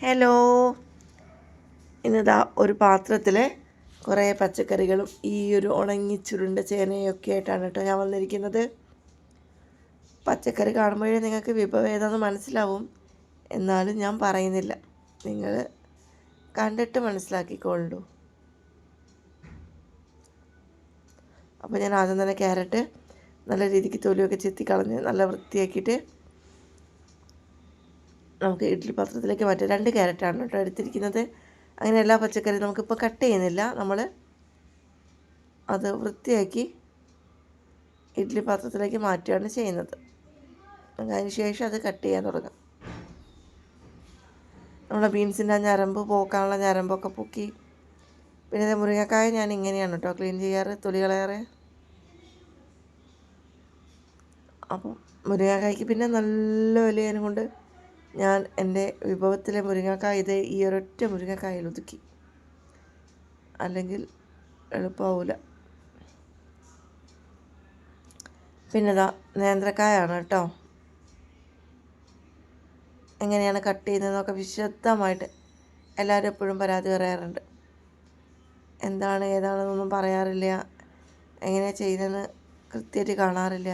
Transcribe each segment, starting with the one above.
Hello ഇന്നിതാ ഒരു പാത്രത്തിൽ കുറേ പച്ചക്കറികളും ഈ ഒരു ഉണങ്ങി ചുരുണ്ട ചേനയൊക്കെ ആയിട്ടാണ് കേട്ടോ ഞാൻ വന്നിരിക്കുന്നത്. പച്ചക്കറി കാണുമ്പോഴേ നിങ്ങൾക്ക് വിഭവം ഏതാണെന്ന് മനസ്സിലാവും. എന്നാലും ഞാൻ പറയുന്നില്ല. നിങ്ങൾ കണ്ടിട്ട് മനസ്സിലാക്കിക്കോളൂ അപ്പോൾ ഞാൻ ആദ്യം തന്നെ ക്യാരറ്റ് നല്ല രീതിക്ക് തൊലിയൊക്കെ ചെത്തി കളഞ്ഞ് നല്ല വൃത്തിയാക്കിയിട്ട് നമുക്ക് ഇഡ്ഡലി പാത്രത്തിലേക്ക് മാറ്റാം. രണ്ട് ക്യാരറ്റാണ് കേട്ടോ എടുത്തിരിക്കുന്നത്. അങ്ങനെ എല്ലാ പച്ചക്കറിയും നമുക്കിപ്പോൾ കട്ട് ചെയ്യുന്നില്ല. നമ്മൾ അത് വൃത്തിയാക്കി ഇഡ്ഡലി പാത്രത്തിലേക്ക് മാറ്റുകയാണ് ചെയ്യുന്നത്. അതിന് ശേഷം അത് കട്ട് ചെയ്യാൻ തുടങ്ങാം. നമ്മുടെ ബീൻസിന്റെ ഞരമ്പ് പോക്കാനുള്ള ഞരമ്പൊക്കെ പൊക്കി. പിന്നെ മുരിങ്ങക്കായ ഞാൻ ഇങ്ങനെയാണ് കേട്ടോ ക്ലീൻ ചെയ്യാറ് തൊലി കളയാറ്. അപ്പം മുരിങ്ങക്കായ്ക്ക് പിന്നെ നല്ല വിലയാനും കൊണ്ട് ഞാൻ എന്റെ വിഭവത്തിലെ മുരിങ്ങക്കായ ഇത് ഈ ഒരൊറ്റ മുരിങ്ങക്കായയിൽ ഒതുക്കി. അല്ലെങ്കിൽ എളുപ്പമാവില്ല പിന്നെ ഇതാ നേന്ത്രക്കായാണ് കേട്ടോ. എങ്ങനെയാണ് കട്ട് ചെയ്യുന്നതെന്നൊക്കെ വിശദമായിട്ട് എല്ലാവരും എപ്പോഴും പരാതി പറയാറുണ്ട്. എന്താണ് ഏതാണെന്നൊന്നും പറയാറില്ല. എങ്ങനെയാണ് ചെയ്യുന്നതെന്ന് കൃത്യമായിട്ട് കാണാറില്ല.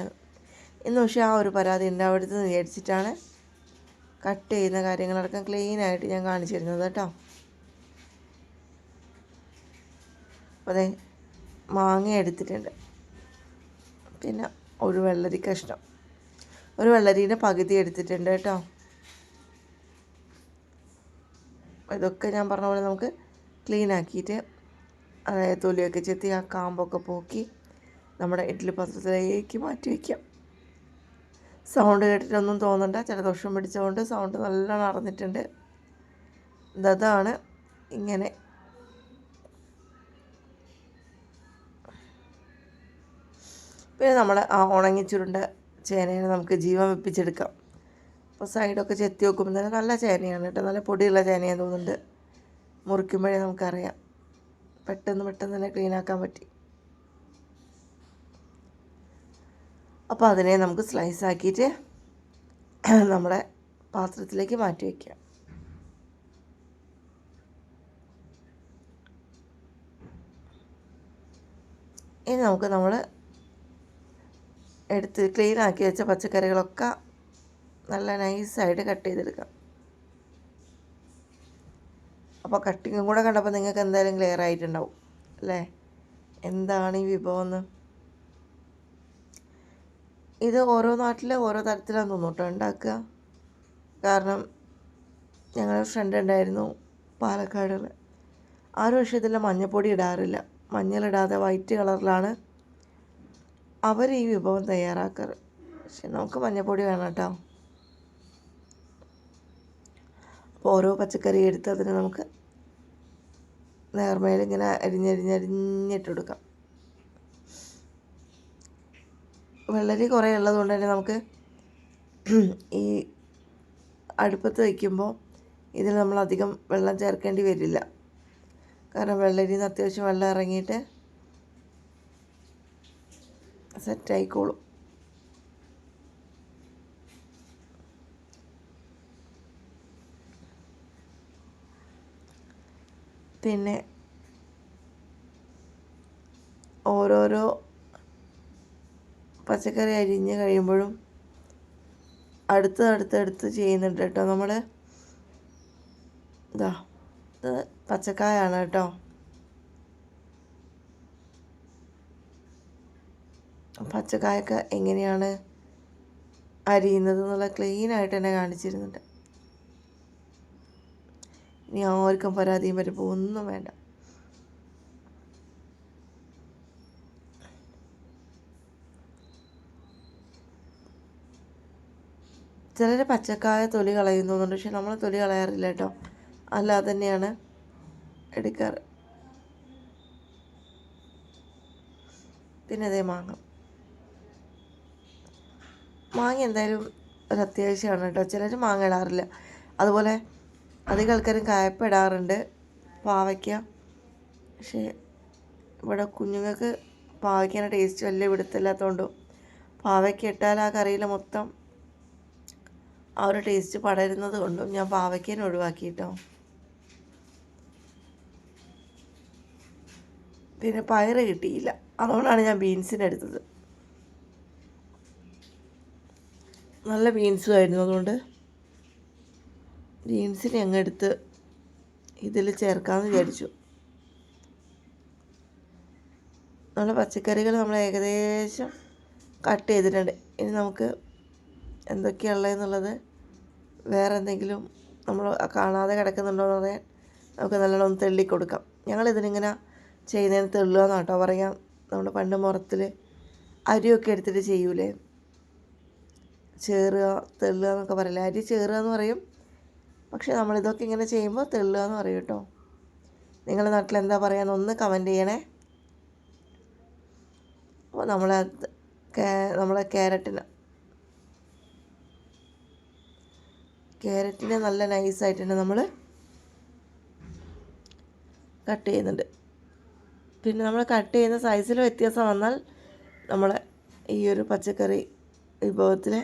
ഇന്ന് പക്ഷേ ആ ഒരു പരാതി ഉണ്ടാവരുത് എന്ന് വിചാരിച്ചിട്ടാണ് കട്ട് ചെയ്യുന്ന കാര്യങ്ങളടക്കം ക്ലീനായിട്ട് ഞാൻ കാണിച്ചു തരുന്നത് കേട്ടോ. അതെ മാങ്ങ എടുത്തിട്ടുണ്ട്. പിന്നെ ഒരു വെള്ളരി കഷ്ണം. ഒരു വെള്ളരീന്റെ പകുതി എടുത്തിട്ടുണ്ട് കേട്ടോ. ഇതൊക്കെ ഞാൻ പറഞ്ഞ പോലെ നമുക്ക് ക്ലീൻ ആക്കിയിട്ട് അതായത് തൊലിയൊക്കെ ചെത്തി ആ കാമ്പൊക്കെ പോക്കി നമ്മുടെ ഇഡ്ഡലി പാത്രത്തിലേക്ക് മാറ്റി വയ്ക്കാം സൗണ്ട് കേട്ടിട്ടൊന്നും തോന്നണ്ട. ജലദോഷം പിടിച്ചതുകൊണ്ട് സൗണ്ട് നല്ലോണം അറിഞ്ഞിട്ടുണ്ട്. ഇതാണ് ഇങ്ങനെ. പിന്നെ നമ്മൾ ആ ഉണങ്ങിച്ചുരുണ്ട ചേനേനെ നമുക്ക് ജീവൻ വെപ്പിച്ചെടുക്കാം. അപ്പോൾ സൈഡൊക്കെ ചെത്തി വെക്കുമ്പോൾ തന്നെ നല്ല ചേനയാണ് കേട്ടോ. നല്ല പൊടിയുള്ള ചേനയാണ് തോന്നുന്നുണ്ട്. മുറിക്കുമ്പോഴേ നമുക്കറിയാം. പെട്ടെന്ന് പെട്ടെന്ന് തന്നെ ക്ലീനാക്കാൻ പറ്റി. അപ്പോൾ അതിനെ നമുക്ക് സ്ലൈസ് ആക്കിയിട്ട് നമ്മുടെ പാത്രത്തിലേക്ക് മാറ്റി വയ്ക്കാം ഇനി നമുക്ക് നമ്മൾ എടുത്ത് ക്ലീൻ ആക്കി വെച്ച പച്ചക്കറികളൊക്കെ നല്ല നൈസായിട്ട് കട്ട് ചെയ്തെടുക്കാം. അപ്പോൾ കട്ടിങ്ങും കൂടെ കണ്ടപ്പോൾ നിങ്ങൾക്ക് എന്തായാലും ക്ലിയർ ആയിട്ടുണ്ടാവും അല്ലേ? എന്താണ് ഈ വിഭവം എന്ന്? ഇത് ഓരോ നാട്ടിൽ ഓരോ തരത്തിലാണ് തോന്നുന്നു ഉണ്ടാക്കുക. കാരണം ഞങ്ങളുടെ ഫ്രണ്ട് ഉണ്ടായിരുന്നു പാലക്കാട്. ആരും പക്ഷേ ഇതിൽ മഞ്ഞപ്പൊടി ഇടാറില്ല. മഞ്ഞളിടാതെ വൈറ്റ് കളറിലാണ് അവർ ഈ വിഭവം തയ്യാറാക്കാറ്. പക്ഷെ നമുക്ക് മഞ്ഞപ്പൊടി വേണം കേട്ടോ. അപ്പോൾ ഓരോ പച്ചക്കറി എടുത്ത് അതിന് നമുക്ക് നേർമയിൽ ഇങ്ങനെ അരിഞ്ഞരിഞ്ഞരിഞ്ഞിട്ട് കൊടുക്കാം. വെള്ളരി കുറേ ഉള്ളതുകൊണ്ട് തന്നെ നമുക്ക് ഈ അടുപ്പത്ത് വയ്ക്കുമ്പോൾ ഇതിൽ നമ്മൾ അധികം വെള്ളം ചേർക്കേണ്ടി വരില്ല. കാരണം വെള്ളരി നിന്ന് അത്യാവശ്യം വെള്ളം ഇറങ്ങിയിട്ട് സെറ്റായിക്കോളും. പിന്നെ ഓരോരോ പച്ചക്കറി അരിഞ്ഞ് കഴിയുമ്പോഴും അടുത്ത് അടുത്തടുത്ത് ചെയ്യുന്നുണ്ട് കേട്ടോ. നമ്മൾ ഇതാ ഇത് പച്ചക്കായാണ് കേട്ടോ. പച്ചക്കായൊക്കെ എങ്ങനെയാണ് അരിയുന്നത് എന്നുള്ള ക്ലീനായിട്ട് തന്നെ കാണിച്ചിരുന്നുണ്ട്. ഇനി ആർക്കും പരാതിയും വരുമ്പോൾ ഒന്നും വേണ്ട. ചിലർ പച്ചക്കായ തൊലി കളയുന്നുണ്ട് പക്ഷെ നമ്മൾ തൊലി കളയാറില്ല കേട്ടോ. അല്ലാതെ തന്നെയാണ് എടുക്കാറ്. പിന്നെ അതേ മാങ്ങ. മാങ്ങ എന്തായാലും ഒരു അത്യാവശ്യമാണ് കേട്ടോ. ചിലർ മാങ്ങ ഇടാറില്ല. അതുപോലെ അധികം ആൾക്കാരും കായപ്പ ഇടാറുണ്ട്. പാവയ്ക്ക. പക്ഷേ ഇവിടെ കുഞ്ഞുങ്ങൾക്ക് പാവയ്ക്കേന്റെ ടേസ്റ്റ് വലിയ പിടുത്തമില്ലാത്തതുകൊണ്ടും പാവയ്ക്ക ഇട്ടാൽ ആ കറിയിൽ മൊത്തം ആ ഒരു ടേസ്റ്റ് പടരുന്നത് കൊണ്ടും ഞാൻ പാവയ്ക്കേനെ ഒഴിവാക്കി കേട്ടോ പിന്നെ പയറ് കിട്ടിയില്ല. അതുകൊണ്ടാണ് ഞാൻ ബീൻസിനെടുത്തത് നല്ല ബീൻസും ആയിരുന്നു അതുകൊണ്ട്. ബീൻസിനെ അങ്ങ് എടുത്ത് ഇതിൽ ചേർക്കാമെന്ന് വിചാരിച്ചു. നമ്മുടെ പച്ചക്കറികൾ നമ്മൾ ഏകദേശം കട്ട് ചെയ്തിട്ടുണ്ട്. ഇനി നമുക്ക് എന്തൊക്കെയുള്ളതെന്നുള്ളത് വേറെ എന്തെങ്കിലും നമ്മൾ കാണാതെ കിടക്കുന്നുണ്ടോ എന്ന് പറയാൻ നമുക്ക് നല്ലോണം ഒന്ന് തെള്ളിക്കൊടുക്കാം. ഞങ്ങളിതിനിങ്ങനെ ചെയ്യുന്നതിന് തെള്ളുക എന്നാണ് കേട്ടോ പറയാം. നമ്മൾ പണ്ട് മുറത്തിൽ അരിയൊക്കെ എടുത്തിട്ട് ചെയ്യൂലേ? ചേറുക തെള്ളുക എന്നൊക്കെ പറയില്ല? അരി ചേറുക എന്ന് പറയും. പക്ഷേ നമ്മളിതൊക്കെ ഇങ്ങനെ ചെയ്യുമ്പോൾ തെള്ളുക എന്ന് പറയും കേട്ടോ. നിങ്ങളുടെ നാട്ടിൽ എന്താ പറയുക ഒന്ന് കമന്റ് ചെയ്യണേ. അപ്പോൾ നമ്മളെ നമ്മളെ ക്യാരറ്റിന് ക്യാരറ്റിനെ നല്ല നൈസായിട്ട് തന്നെ നമ്മൾ കട്ട് ചെയ്യുന്നുണ്ട്. പിന്നെ നമ്മൾ കട്ട് ചെയ്യുന്ന സൈസിൽ വ്യത്യാസം വന്നാൽ നമ്മൾ ഈ ഒരു പച്ചക്കറി വിഭവത്തിലെ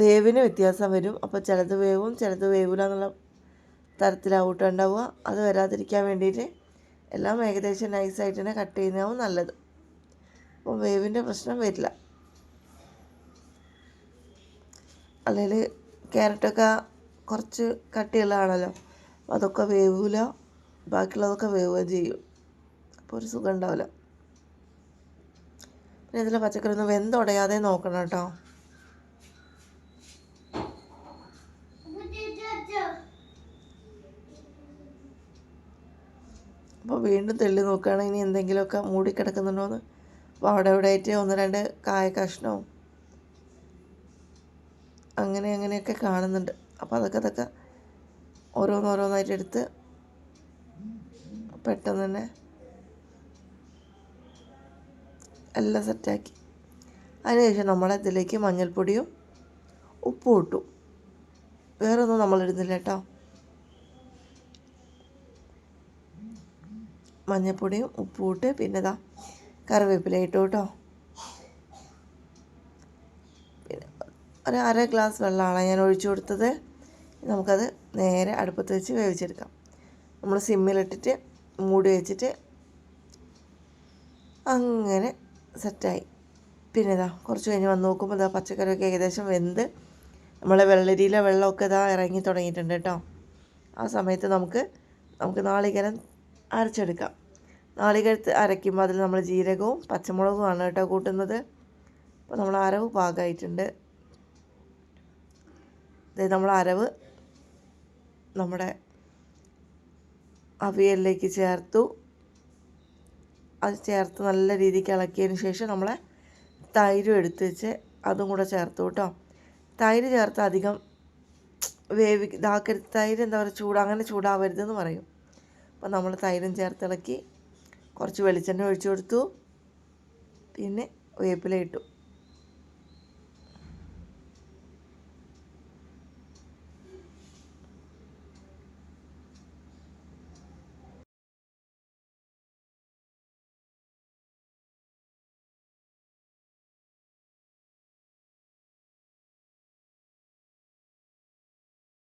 വേവിന് വ്യത്യാസം വരും. അപ്പോൾ ചിലത് വേവും ചിലത് വേവില്ല എന്നുള്ള തരത്തിലാവൂട്ടോ ഉണ്ടാവുക. അത് വരാതിരിക്കാൻ വേണ്ടിയിട്ട് എല്ലാം ഏകദേശം നൈസായിട്ട് തന്നെ കട്ട് ചെയ്യുന്നതാവും നല്ലത്. അപ്പോൾ വേവിന്റെ പ്രശ്നം വരില്ല. അല്ലെങ്കിൽ ക്യാരറ്റൊക്കെ കുറച്ച് കട്ടിയുള്ളതാണല്ലോ അപ്പോൾ അതൊക്കെ വേവില്ല ബാക്കിയുള്ളതൊക്കെ വേവുകയും ചെയ്യും. അപ്പോൾ ഒരു സുഖം ഉണ്ടാവില്ല. പിന്നെ ഇതിലെ പച്ചക്കറി ഒന്ന് വെന്തുടയാതെ നോക്കണം കേട്ടോ. അപ്പോൾ വീണ്ടും തെള്ളി നോക്കുകയാണെങ്കിൽ ഇനി എന്തെങ്കിലുമൊക്കെ മൂടിക്കിടക്കുന്നുണ്ടോയെന്ന് അപ്പോൾ അവിടെ ഇവിടെ ആയിട്ട് ഒന്ന് രണ്ട് കായ കഷ്ണവും അങ്ങനെ അങ്ങനെയൊക്കെ കാണുന്നുണ്ട്. അപ്പോൾ അതൊക്കെ അതൊക്കെ ഓരോന്നോരോന്നായിട്ട് എടുത്ത് പെട്ടെന്ന് തന്നെ എല്ലാം സെറ്റാക്കി. അതിനുശേഷം നമ്മൾ ഇതിലേക്ക് മഞ്ഞൾപ്പൊടിയും ഉപ്പും ഇട്ടു. വേറൊന്നും നമ്മൾ ഇടുന്നില്ല കേട്ടോ. മഞ്ഞൾപ്പൊടിയും ഉപ്പും ഇട്ട് പിന്നെ ഇതാ കറിവേപ്പില ഇട്ടു കേട്ടോ. ഒരു അര ഗ്ലാസ് വെള്ളമാണ് ഞാൻ ഒഴിച്ചു കൊടുത്തത്. നമുക്കത് നേരെ അടുപ്പത്ത് വെച്ച് വേവിച്ചെടുക്കാം. നമ്മൾ സിമ്മിലിട്ടിട്ട് മൂടി വെച്ചിട്ട് അങ്ങനെ സെറ്റായി. പിന്നെ ഇതാ കുറച്ച് കഴിഞ്ഞ് വന്ന് നോക്കുമ്പോൾ ഇതാ പച്ചക്കറിയൊക്കെ ഏകദേശം വെന്ത് നമ്മളെ വെള്ളരിയിലെ വെള്ളമൊക്കെ ഇതാ ഇറങ്ങി തുടങ്ങിയിട്ടുണ്ട് കേട്ടോ. ആ സമയത്ത് നമുക്ക് നമുക്ക് നാളികേരം അരച്ചെടുക്കാം. നാളികേരത്ത് അരയ്ക്കുമ്പോൾ അതിൽ നമ്മൾ ജീരകവും പച്ചമുളകുമാണ് കേട്ടോ കൂട്ടുന്നത്. അപ്പോൾ നമ്മൾ അരവ് പാകമായിട്ടുണ്ട്. നമ്മൾ അരവ് നമ്മുടെ അവിയലിലേക്ക് ചേർത്തു. അത് ചേർത്ത് നല്ല രീതിക്ക് ഇളക്കിയതിന് ശേഷം നമ്മളെ തൈരും എടുത്ത് വെച്ച് അതും കൂടെ ചേർത്തു കേട്ടോ. തൈര് ചേർത്ത് അധികം വേവി ഇതാക്കരുത്. തൈര് എന്താ പറയുക ചൂട് അങ്ങനെ ചൂടാവരുതെന്ന് പറയും. അപ്പോൾ നമ്മൾ തൈരും ചേർത്ത് ഇളക്കി കുറച്ച് വെളിച്ചെണ്ണ ഒഴിച്ചു കൊടുത്തു. പിന്നെ വേപ്പില ഇട്ടു.